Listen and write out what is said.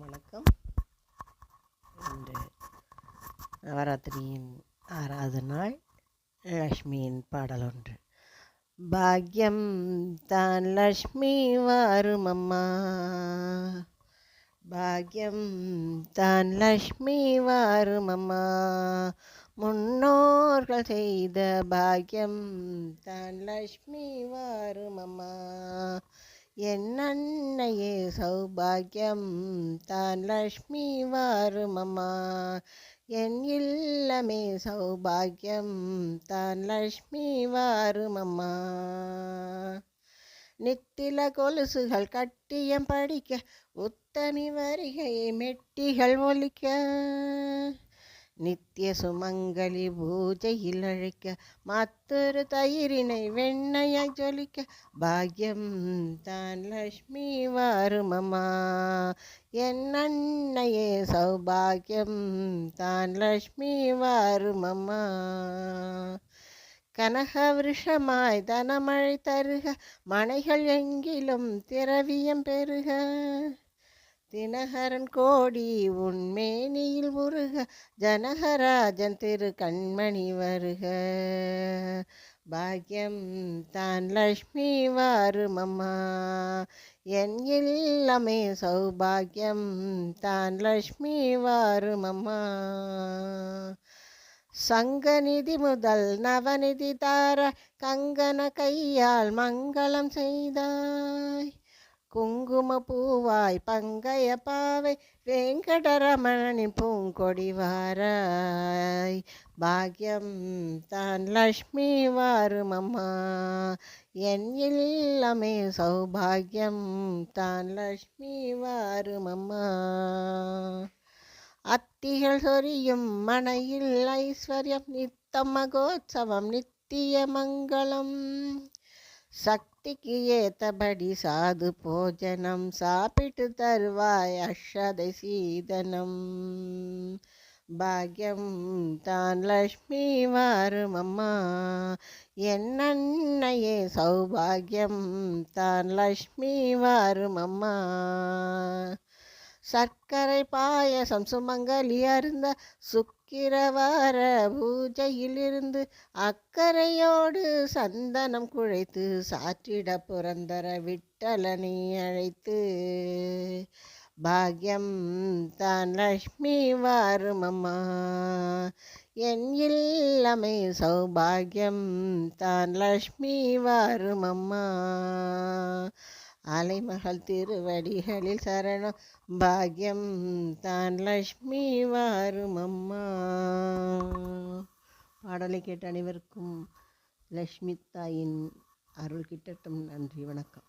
அனைவருக்கும் வணக்கம் இன்று நவராத்திரியின் ஆறாவது நாள் லக்ஷ்மியின் பாடல் ஒன்று. பாக்யம் தான் லக்ஷ்மி வாரும் அம்மா. பாக்யம் தான் லக்ஷ்மி வாரும் அம்மா. முன்னோர்கள் செய்த பாக்யம் தான் லக்ஷ்மி வாரும் அம்மா என் அன்னையே சௌபாகியம் தான் லக்ஷ்மி வாருமம்மா. என் இல்லமே சௌபாகியம் தான் லக்ஷ்மி வாருமம்மா. நித்தில கொலுசுகள் கட்டியம் படிக்க உத்தமி வருகையை மெட்டிகள் ஒலிக்க. நித்திய சுமங்கலி பூஜையில் அழைக்க மற்றொரு தயிரினை வெண்ணையாய் ஜொலிக்க பாக்யம் தான் லக்ஷ்மி வாருமம்மா. என் அன்னையே சௌபாகியம் தான் லக்ஷ்மி வாருமம்மா. கனக விருஷமாய் தனமழை தருக மனைகள் எங்கிலும் திரவியம் பெருக தினகரன் கோடி உண்மேனியில் முருக ஜனகராஜன் திரு கண்மணி வருக. பாக்யம் தான் லக்ஷ்மி வாருமம்மா என் இல்லமே சௌபாகியம் தான் லக்ஷ்மி வாருமம்மா. சங்கநிதி முதல் நவநிதி தார கங்கன கையால் மங்களம் செய்தாய். குங்கும பூவாய் பங்கைய பாவை வெங்கடரமணனின் பூங்கொடி வாராய். பாக்யம் தான் லக்ஷ்மி வாருமம்மா என் இல்லமே சௌபாகியம் தான் லக்ஷ்மி வாருமம்மா அத்திகள் சொரியும் மனையில் ஐஸ்வர்யம் நித்த மகோத்சவம் நித்திய மங்களம். பக்திக்கு ஏத்தபடி சாது போஜனம் சாப்பிட்டு தருவாய் அஷதை சீதனம். பாக்யம் தான் லக்ஷ்மி வாருமம்மா என் சௌபாகியம் தான் லக்ஷ்மி வாருமம்மா சர்க்கரை பாயசம் சுமங்கலி அருந்த சுக்கிரவார பூஜையிலிருந்து அக்கறையோடு சந்தனம் குழைத்து சாற்றிட புரந்தர விட்டலனை அழைத்து பாக்யம் தான் லக்ஷ்மி வாருமம்மா என் இல்லமை சௌபாகியம் தான் லக்ஷ்மி வாருமம்மா அலைமகள் திருவடிகளில் சரணம். பாக்யம் தான் லக்ஷ்மி வாருமம்மா பாடலை கேட்ட அனைவருக்கும் லக்ஷ்மி தாயின் அருள் கிட்டட்டும். நன்றி வணக்கம்.